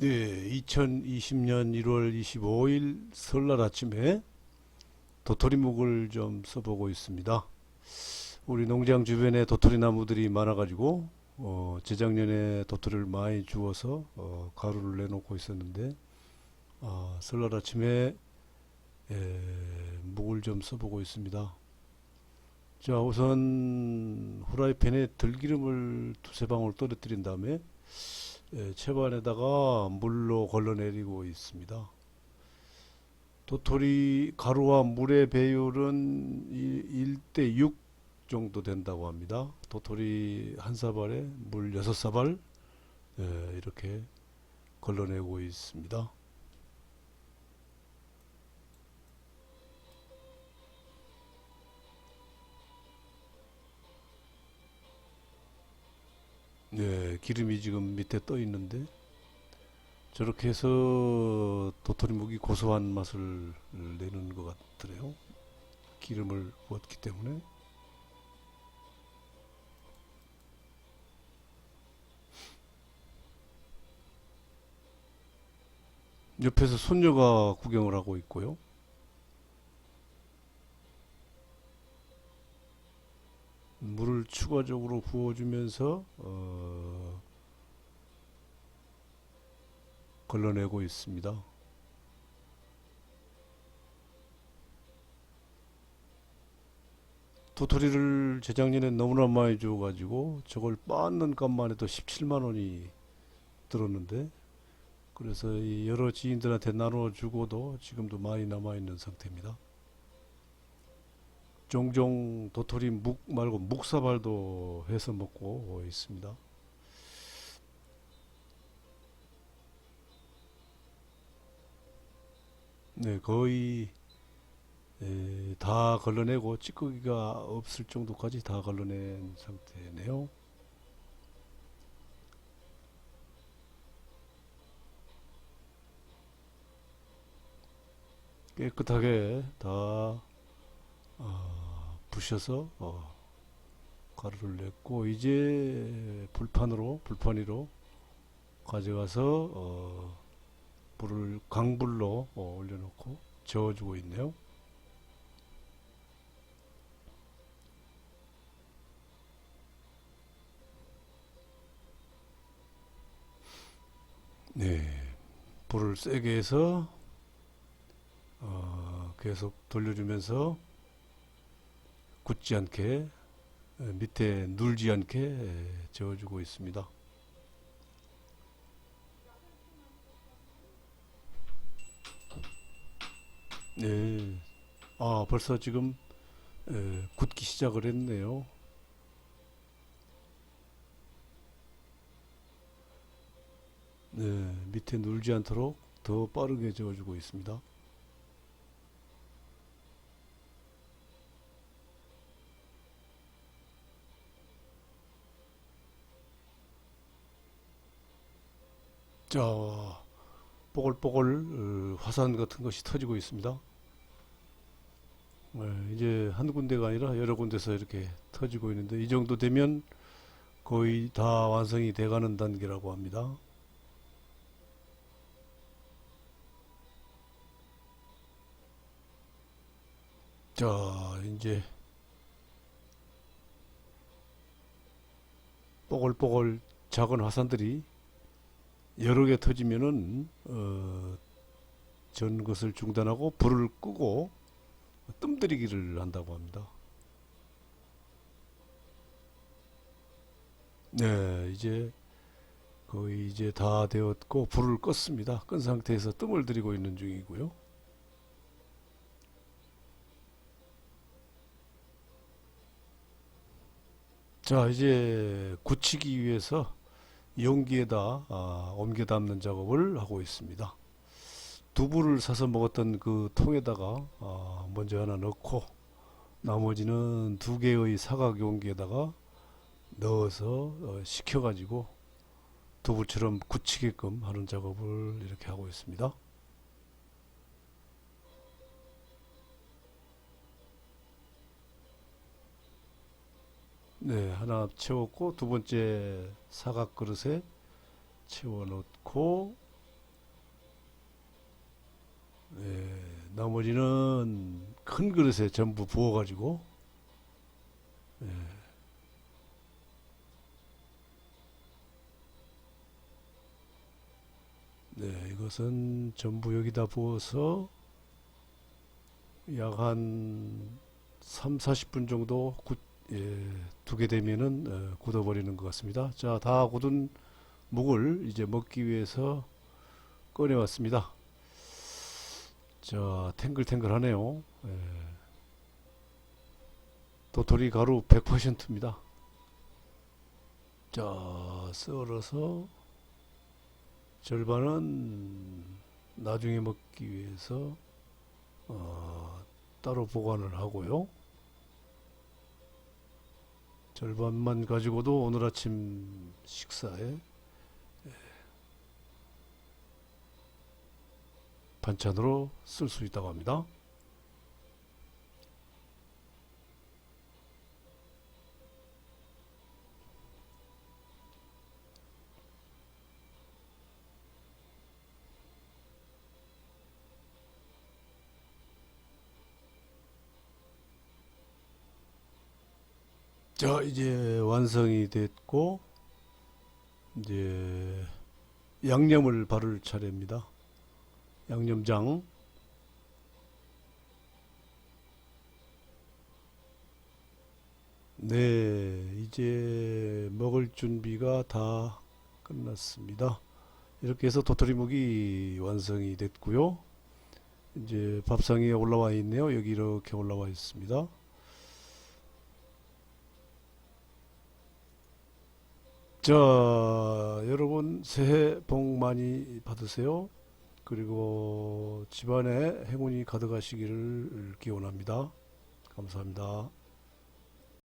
네, 2020년 1월 25일 설날 아침에 도토리묵을 좀 써보고 있습니다. 우리 농장 주변에 도토리 나무들이 많아가지고 어, 재작년에 도토리를 많이 주워서 어, 가루를 내놓고 있었는데 아, 설날 아침에 에, 묵을 좀 써보고 있습니다. 자, 우선 후라이팬에 들기름을 두세 방울 떨어뜨린 다음에 예, 채반에다가 물로 걸러내리고 있습니다. 도토리 가루와 물의 배율은 1대 6 정도 된다고 합니다. 도토리 한 사발에 물 6사발 예, 이렇게 걸러내고 있습니다. 기름이 지금 밑에 떠 있는데 저렇게 해서 도토리묵이 고소한 맛을 내는 것 같더래요. 기름을 부었기 때문에. 옆에서 손녀가 구경을 하고 있고요. 물을 추가적으로 부어주면서 어, 걸러내고 있습니다. 도토리를 재작년에 너무나 많이 줘가지고 저걸 빻는 값만 해도 17만 원이 들었는데 그래서 이 여러 지인들한테 나눠주고도 지금도 많이 남아있는 상태입니다. 종종 도토리 묵 말고 묵사발도 해서 먹고 있습니다. 네, 거의 에, 다 걸러내고 찌꺼기가 없을 정도까지 다 걸러낸 상태네요. 깨끗하게 다 어, 부셔서 어, 가루를 냈고 이제 불판으로 불판 위로 가져가서 어, 불을 강불로 어, 올려놓고 저어주고 있네요. 네, 불을 세게 해서 어, 계속 돌려주면서 굳지 않게 에, 밑에 눌지 않게 에, 저어주고 있습니다. 네. 아, 벌써 지금 에, 굳기 시작을 했네요. 네, 밑에 눌지 않도록 더 빠르게 저어주고 있습니다. 자, 뽀글뽀글 어, 화산 같은 것이 터지고 있습니다. 네, 이제 한 군데가 아니라 여러 군데서 이렇게 터지고 있는데 이 정도 되면 거의 다 완성이 돼가는 단계라고 합니다. 자, 이제 뽀글뽀글 작은 화산들이 여러 개 터지면은 어, 전 것을 중단하고 불을 끄고 뜸들이기를 한다고 합니다. 네, 이제 거의 이제 다 되었고 불을 껐습니다. 끈 상태에서 뜸을 들이고 있는 중이고요. 자, 이제 굳히기 위해서 용기에다 아, 옮겨 담는 작업을 하고 있습니다. 두부를 사서 먹었던 그 통에다가 아, 먼저 하나 넣고 나머지는 두 개의 사각 용기에다가 넣어서 어, 식혀가지고 두부처럼 굳히게끔 하는 작업을 이렇게 하고 있습니다. 네, 하나 채웠고 두 번째 사각 그릇에 채워 놓고 예, 나머지는 큰 그릇에 전부 부어 가지고 예. 네, 이것은 전부 여기다 부어서 약 한 3, 40분 정도 굳, 예, 두게 되면은 어, 굳어버리는 것 같습니다. 자, 다 굳은 묵을 이제 먹기 위해서 꺼내왔습니다. 자, 탱글탱글하네요. 예. 도토리 가루 100%입니다. 자, 썰어서 절반은 나중에 먹기 위해서 어, 따로 보관을 하고요. 절반만 가지고도 오늘 아침 식사에 예, 반찬으로 쓸 수 있다고 합니다. 자, 이제 완성이 됐고, 이제 양념을 바를 차례입니다. 양념장. 네, 이제 먹을 준비가 다 끝났습니다. 이렇게 해서 도토리묵이 완성이 됐고요. 이제 밥상에 올라와 있네요. 여기 이렇게 올라와 있습니다. 자, 여러분 새해 복 많이 받으세요. 그리고 집안에 행운이 가득하시기를 기원합니다. 감사합니다.